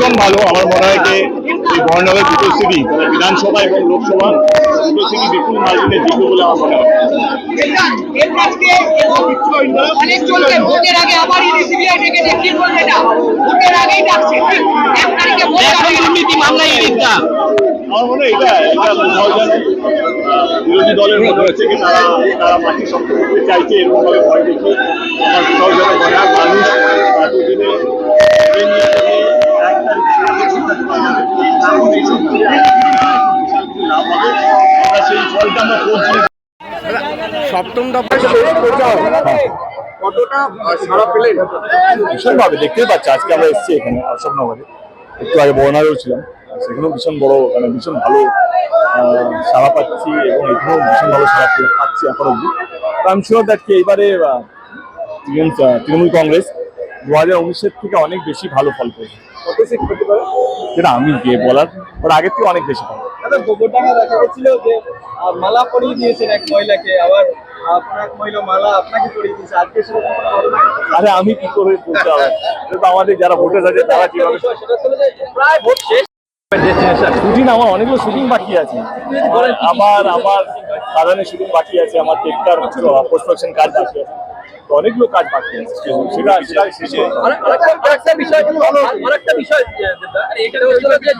ভীষণ ভালো। আমার মনে হয় যে এই বর্ণালের দুটো সিটি মানে বিধানসভা এবং লোকসভা দুটো সিটি বিপুল মার্জিনে জিতবে বলে আমার মনে হয়। ভোটের আগে আবার হবে দুর্নীতি ইডিটা আমার মনে হয় এটা এটা বিরোধী দলের মধ্যে হচ্ছে কি তারা তারা মাটি শক্ত করতে চাইছে এরকম ভাবে ভয় দেখিয়ে। আমার কোথাও যেন মনে হয় মানুষ এতদিনে সেই ফলটা আমরা করছি সপ্তম দফায় কতটা সাড়া পেলেন? ভীষণভাবে দেখতেই পাচ্ছি আজকে আমরা এসেছি এখানে অশোকনগরে। একটু আগে বর্ণারেও ছিলাম সেখানেও ভীষণ বড় মানে ভীষণ ভালো সাড়া পাচ্ছি এবং এখানেও ভীষণ ভালো সাড়া পাচ্ছি এখন অব্দি আই এম শিওর দ্যাট কি আহ, তৃণমূল কংগ্রেস দু হাজার উনিশের থেকে অনেক বেশি ভালো ফল করবে সিট যেটা আমি গিয়ে বলার ওর আগের থেকে অনেক বেশি ভালো গোবরডাঙ্গা দেখা গেছিল যে মালা পরিয়ে দিয়েছেন এক মহিলাকে আবার আরে আমি কি করে বলতে হবে আমাদের যারা ভোটার আছে তারা কীভাবে বিষয় সেটা হলো যে প্রায় ভোট শেষ। শুটিং আমার অনেকগুলো শুটিং বাকি আছে। আমার আমার সাধারণ শুটিং বাকি আছে আমার টেক্কার পোস্ট্রাকশন কাজ বাকি আছে। তো অনেকগুলো কাজ বাকি আছে সেটা আরেকটা বিষয় আরেকটা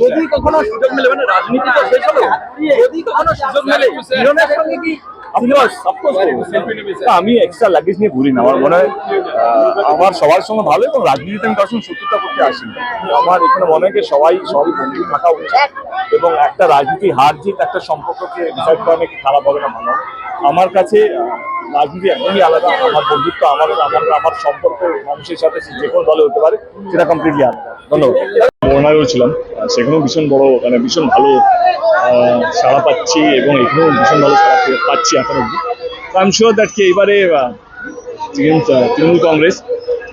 যদি কখনো সুযোগ মেলে মানে রাজনীতি তো শেষ হলো। যদি কখনো সুযোগ মেলে সঙ্গে কি আমি এক্সট্রা লাগেজ নিয়ে ঘুরি না। আমার মনে হয় আমার সবার সঙ্গে ভালো এবং রাজনীতিতে আমি তার সঙ্গে শত্রুতা করতে আসি। আমার এখানে মনে হয় যে সবাই সবাই বন্ধু থাকা উচিত এবং একটা রাজনীতি হার জিত একটা সম্পর্ককে ডিসাইড করা নাকি খারাপ হবে না ভালো হয়। আমার কাছে রাজনীতি একদমই আলাদা আমার বন্ধুত্ব আমার আমার আমার সম্পর্ক মানুষের সাথে যে কোনো দলে হতে পারে সেটা কমপ্লিটলি আলাদা। ধন্যবাদ। ছিলাম সেখানেও ভীষণ বড় মানে ভীষণ ভালো আহ, সাড়া পাচ্ছি এবং এখানেও ভীষণ ভালো সাড়া পাচ্ছি এখন অব্দি আই এম শিওর দ্যাট কি আহ, তৃণমূল কংগ্রেস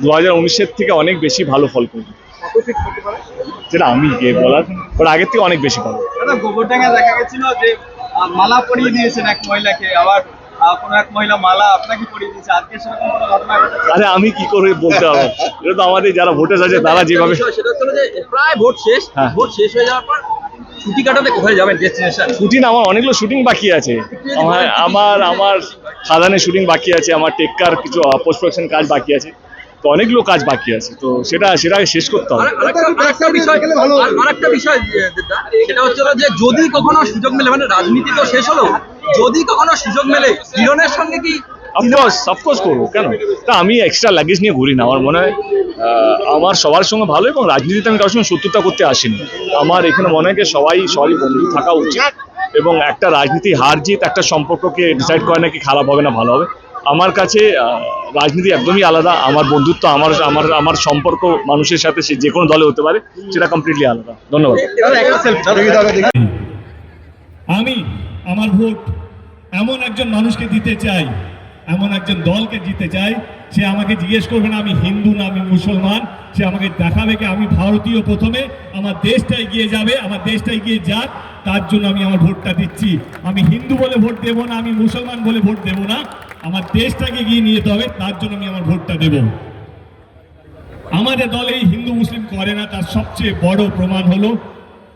দু হাজার উনিশের থেকে অনেক বেশি ভালো ফল করবে। সিট যেটা আমি গিয়ে বলার ওর আগের থেকে অনেক বেশি ভালো। দাদা গোবরডাঙ্গা দেখা গেছিল যে মালা পরিয়ে দিয়েছেন এক মহিলাকে আবার কোনো এক মহিলা মালা আপনাকে পরিয়ে দিয়েছে। আজকে সেরকম কোনো ঘটনা ঘটেছে? আরে আমি কি করে বলতে পারব? এটা তো আমাদের যারা ভোটার আছে তারা যেভাবে সেটা হলো যে প্রায় ভোট শেষ হ্যাঁ। ভোট শেষ হয়ে যাওয়ার পর ছুটি কাটাতে কোথায় যাবেন ডেস্টিনেশন শুটিং আমার অনেকগুলো শুটিং বাকি আছে। আমার আমার আমার সাধারণের শুটিং বাকি আছে আমার টেক্কার কিছু পোস্ট প্রোডাকশন কাজ বাকি আছে। তো অনেকগুলো কাজ বাকি আছে তো সেটা সেটা শেষ করতে হবে। আরেকটা বিষয় আর- আরেকটা বিষয় সেটা হচ্ছে যে যদি কখনো সুযোগ মেলে মানে রাজনীতি তো শেষ হলো যদি কখনো সুযোগ মেলে হিরণের সঙ্গে কি অফকোর্স অফকোর্স করব। কেন? তা আমি এক্সট্রা লাগেজ নিয়ে ঘুরি না আমার মনে হয় আমার সবার সঙ্গে ভালো এবং রাজনীতিতে আমি কারোর সঙ্গে শত্রুতা করতে আসিনি। আমার এখানে মনে হয় সবাই সবাই বন্ধু থাকা উচিত এবং একটা রাজনীতি হার জিত একটা সম্পর্ককে ডিসাইড করে নাকি খারাপ হবে না ভালো হবে। আমার কাছে আহ, রাজনীতি একদমই আলাদা আমার বন্ধুত্ব আমার আমার আমার সম্পর্ক মানুষের সাথে সে যে কোনো দলে হতে পারে সেটা কমপ্লিটলি আলাদা। ধন্যবাদ। আমি আমার ভোট এমন একজন মানুষকে দিতে চাই, এমন একজন দলকে দিতে চাই, সে আমাকে জিজ্ঞেস করবে না আমি হিন্দু না আমি মুসলমান, সে আমাকে দেখাবে কি আমি ভারতীয় প্রথমে, আমার দেশটা এগিয়ে যাবে, আমার দেশটা এগিয়ে যাক, তার জন্য আমি আমার ভোটটা দিচ্ছি। আমি হিন্দু বলে ভোট দেব না, আমি মুসলমান বলে ভোট দেব না, আমার দেশটাকে গিয়ে নিয়ে যেতে হবে, তার জন্য আমি আমার ভোটটা দেবো। আমাদের দলে হিন্দু, মুসলিম করে না, তার সবচেয়ে বড় প্রমাণ হলো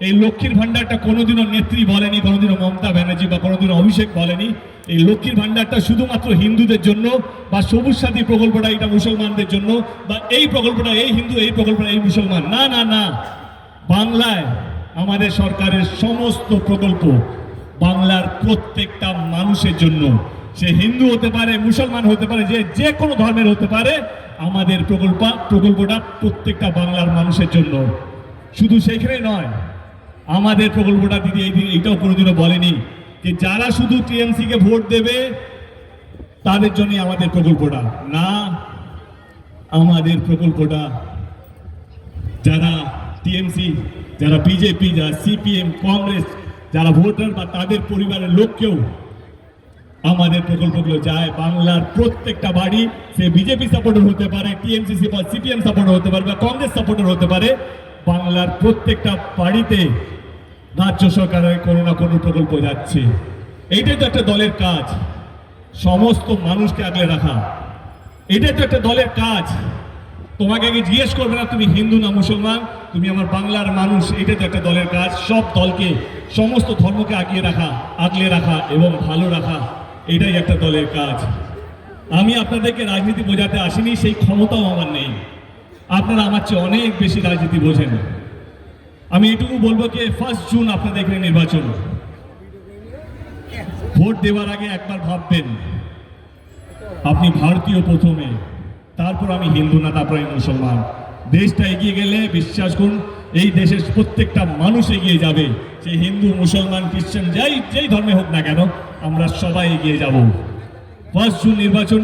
এই লক্ষ্মীর ভান্ডারটা কোনোদিনও নেত্রী বলেনি, কোনোদিনও মমতা ব্যানার্জি বা কোনোদিনও অভিষেক বলেনি। এই লক্ষ্মীর ভান্ডারটা শুধুমাত্র হিন্দুদের জন্য বা সবুজ সাথী প্রকল্পটা এটা মুসলমানদের জন্য বা এই প্রকল্পটা এই হিন্দু, এই প্রকল্পটা এই মুসলমান। না না না। বাংলায় আমাদের সরকারের সমস্ত প্রকল্প বাংলার প্রত্যেকটা মানুষের জন্য। সে হিন্দু হতে পারে, মুসলমান হতে পারে, যে যে কোনো ধর্মের হতে পারে, আমাদের প্রকল্প, প্রকল্পটা প্রত্যেকটা বাংলার মানুষের জন্য। শুধু সেইখানে নয় আমাদের প্রকল্পটা দিদি এই দিন এইটাও কোনোদিনও বলেনি যে যারা শুধু টিএমসি কে ভোট দেবে, তাদের জন্যই আমাদের প্রকল্পটা না, আমাদের প্রকল্পটা যারা টিএমসি, যারা বিজেপি, যারা সিপিএম, কংগ্রেস, যারা ভোটার বা তাদের পরিবারের লোককেও আমাদের প্রকল্পগুলো যায়। বাংলার প্রত্যেকটা বাড়ি সে বিজেপি সাপোর্টার হতে পারে, টিএমসি সিপিএম সাপোর্টার হতে পারে বা কংগ্রেস সাপোর্টার হতে পারে। বাংলার প্রত্যেকটা বাড়িতে রাজ্য সরকারের কোনো না কোনো প্রকল্প যাচ্ছে। এইটাই তো একটা দলের কাজ। সমস্ত মানুষকে আগলে রাখা। এটাই তো একটা দলের কাজ। তোমাকে আগে জিজ্ঞেস করবে না, তুমি হিন্দু না মুসলমান? তুমি আমার বাংলার মানুষ এটা তো একটা দলের কাজ। সব দলকে, সমস্ত ধর্মকে আগিয়ে রাখা, আগলে রাখা এবং ভালো রাখা এটাই একটা দলের কাজ। আমি আপনাদেরকে রাজনীতি বোঝাতে আসিনি, সেই ক্ষমতাও আমার নেই। আপনারা আমার চেয়ে অনেক বেশি রাজনীতি বোঝেন। আমি এটুকু বলব যে ফার্স্ট জুন আপনাদের এখানে নির্বাচন। ভোট দেওয়ার আগে একবার ভাববেন, আপনি ভারতীয় প্রথমে, তারপর আমি হিন্দু না, তারপর আমি মুসলমান। দেশটা এগিয়ে গেলে, বিশ্বাস করুন, এই দেশের প্রত্যেকটা মানুষ এগিয়ে যাবে। সে হিন্দু, মুসলমান, খ্রিস্টান, যাই, যেই ধর্মে হোক না কেন, আমরা সবাই এগিয়ে যাব। ফার্স্ট জুন নির্বাচন,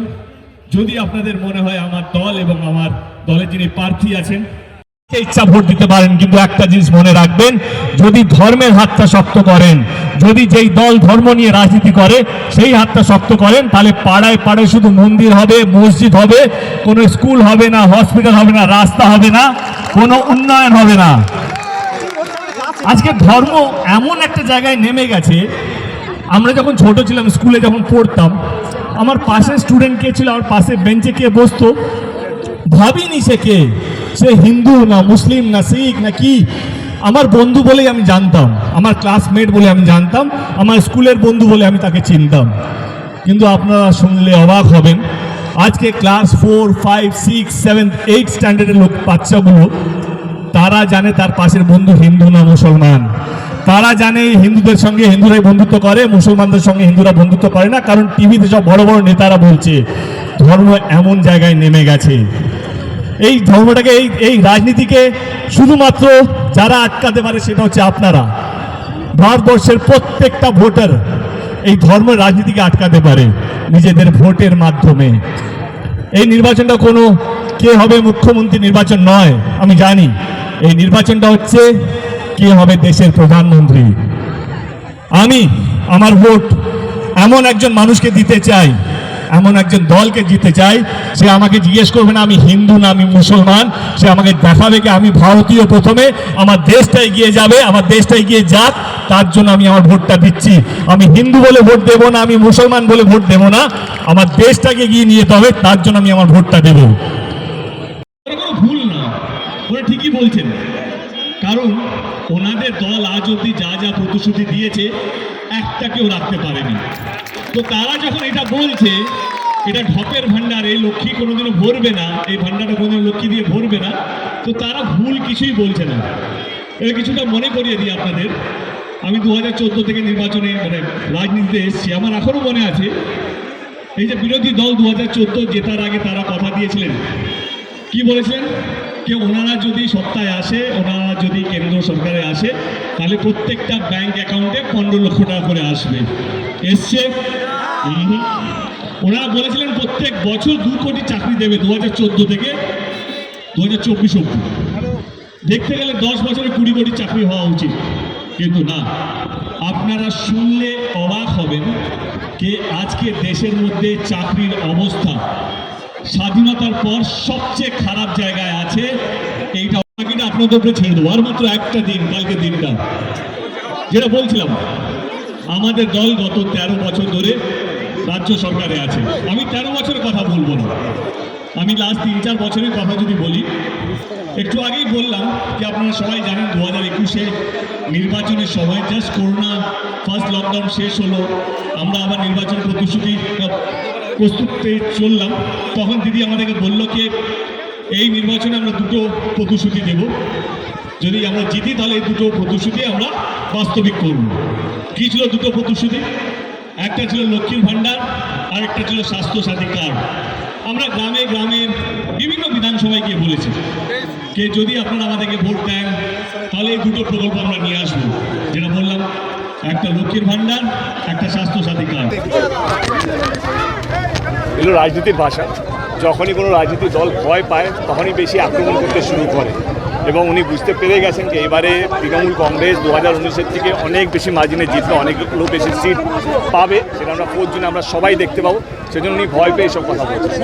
যদি আপনাদের মনে হয় আমার দল এবং আমার দলের যিনি প্রার্থী আছেন ইচ্ছা ভোট দিতে পারেন, কিন্তু একটা জিনিস মনে রাখবেন, যদি ধর্মের হাতটা শক্ত করেন, যদি যেই দল ধর্ম নিয়ে রাজনীতি করে, সেই হাতটা শক্ত করেন, তাহলে পাড়ায় পাড়ায় শুধু মন্দির হবে, মসজিদ হবে, কোনো স্কুল হবে না, হসপিটাল হবে না, রাস্তা হবে না, কোনো উন্নয়ন হবে না। আজকে ধর্ম এমন একটা জায়গায় নেমে গেছে, আমরা যখন ছোট ছিলাম, স্কুলে যখন পড়তাম, আমার পাশে স্টুডেন্ট কে ছিল, আমার পাশে বেঞ্চে কে বসতো ভাবিনি সে কে? সে হিন্দু না মুসলিম না শিখ না কি? আমার বন্ধু বলেই আমি জানতাম, আমার ক্লাসমেট বলে আমি জানতাম, আমার স্কুলের বন্ধু বলে আমি তাকে চিনতাম। কিন্তু আপনারা শুনলে অবাক হবেন, আজকে class four five six seven eight স্ট্যান্ডার্ডের লোক বাচ্চাগুলো, তারা জানে তার পাশের বন্ধু হিন্দু না মুসলমান। তারা জানে হিন্দুদের সঙ্গে হিন্দুরাই বন্ধুত্ব করে, মুসলমানদের সঙ্গে হিন্দুরা বন্ধুত্ব করে না, কারণ টিভিতে সব বড় বড় নেতারা বলছে, ধর্ম এমন জায়গায় নেমে গেছে। এই ধর্মটাকে, এই এই রাজনীতিকে শুধুমাত্র যারা আটকাতে পারে সেটা হচ্ছে আপনারা। ভারতবর্ষের প্রত্যেকটা ভোটার এই ধর্ম রাজনীতিকে আটকাতে পারে নিজেদের ভোটের মাধ্যমে। এই নির্বাচনটা কোনো কে হবে মুখ্যমন্ত্রী নির্বাচন নয়, আমি জানি। এই নির্বাচনটা হচ্ছে কে হবে দেশের প্রধানমন্ত্রী। আমি আমার ভোট এমন একজন মানুষকে দিতে চাই এমন একজন দলকে দিতে চাই, সে আমাকে জিজ্ঞেস করবে না আমি হিন্দু না আমি মুসলমান, সে আমাকে দেখাবে কি আমি ভারতীয় প্রথমে, আমার দেশটা এগিয়ে যাবে, আমার দেশটা এগিয়ে যাক, তার জন্য আমি আমার ভোটটা দিচ্ছি। আমি হিন্দু বলে ভোট দেবো না, আমি মুসলমান বলে ভোট দেবো না, আমার দেশটাকে এগিয়ে নিয়ে যেতে হবে, তার জন্য আমি আমার ভোটটা দেবো। ভুল না, ওরা ঠিকই বলছেন। কারণ ওনাদের দল আজ অব্দি যা যা প্রতিশ্রুতি দিয়েছে, একটাকেও রাখতে পারেনি। তো তারা যখন এটা বলছে, এটা ঢপের ভান্ডার এই লক্ষ্মী কোনোদিনও ভরবে না, এই ভান্ডারটা কোনোদিন লক্ষ্মী দিয়ে ভরবে না, তো তারা ভুল কিছুই বলছে না। এটা কিছুটা মনে করিয়ে দিই আপনাদের। আমি দু হাজার চোদ্দ থেকে নির্বাচনে মানে রাজনীতিতে এসেছি, আমার এখনও মনে আছে, এই যে বিরোধী দল দু হাজার চোদ্দ জেতার আগে তারা কথা দিয়েছিলেন। কি বলেছেন যে ওনারা যদি সত্তায় আসে, ওনারা যদি কেন্দ্র সরকারে আসে, তাহলে প্রত্যেকটা ব্যাংক অ্যাকাউন্টে পনেরো লক্ষ টাকা করে আসবে। এসছে? ওনারা বলেছিলেন প্রত্যেক বছর দু কোটি চাকরি দেবে দু হাজার চোদ্দ থেকে দু হাজার চব্বিশ অব্দি দেখতে গেলে দশ বছরে কুড়ি কোটি চাকরি হওয়া উচিত। কিন্তু না। আপনারা শুনলে অবাক হবেন যে আজকে দেশের মধ্যে চাকরির অবস্থা স্বাধীনতার পর সবচেয়ে খারাপ জায়গায় আছে। এইটা বাকিটা আপনাদের উপরে ছেড়ে দেবো। আর মাত্র একটা দিন, কালকে দিনটা। যেটা বলছিলাম, আমাদের দল গত তেরো বছর ধরে রাজ্য সরকারে আছে। আমি তেরো বছরের কথা বলব না। আমি লাস্ট তিন চার বছরের কথা যদি বলি, একটু আগেই বললাম যে আপনারা সবাই জানেন দু হাজার একুশে নির্বাচনের সময় জাস্ট করোনা ফার্স্ট লকডাউন শেষ হলো। আমরা আবার নির্বাচন প্রতিশ্রুতি প্রস্তুতে চললাম, তখন দিদি আমাদেরকে বলল যে এই নির্বাচনে আমরা দুটো প্রতিশ্রুতি দেব। যদি আমরা জিতি, তাহলে এই দুটো প্রতিশ্রুতি আমরা বাস্তবিক করব। কী ছিল দুটো প্রতিশ্রুতি? একটা ছিল লক্ষ্মীর ভাণ্ডার আর একটা ছিল স্বাস্থ্য সাথী কার্ড। আমরা গ্রামে গ্রামে বিভিন্ন বিধানসভায় গিয়ে বলেছি যে, যদি আপনারা আমাদেরকে ভোট দেন, তাহলে এই দুটো প্রকল্প আমরা নিয়ে আসব। যেটা বললাম, একটা লক্ষ্মীর ভাণ্ডার, একটা স্বাস্থ্য সাথী কার্ড। এগুলো রাজনীতির ভাষা যখনই কোনো রাজনীতি দল ভয় পায় তখনই বেশি আক্রমণ করতে শুরু করে এবং উনি বুঝতে পেরে গেছেন যে এবারে তৃণমূল কংগ্রেস দু হাজার উনিশের থেকে অনেক বেশি মার্জিনে জিতবে অনেকগুলো বেশি সিট পাবে সেটা আমরা ফোর জুনে আমরা সবাই দেখতে পাবো সেজন্য উনি ভয় পেয়ে এসব কথা বলছেন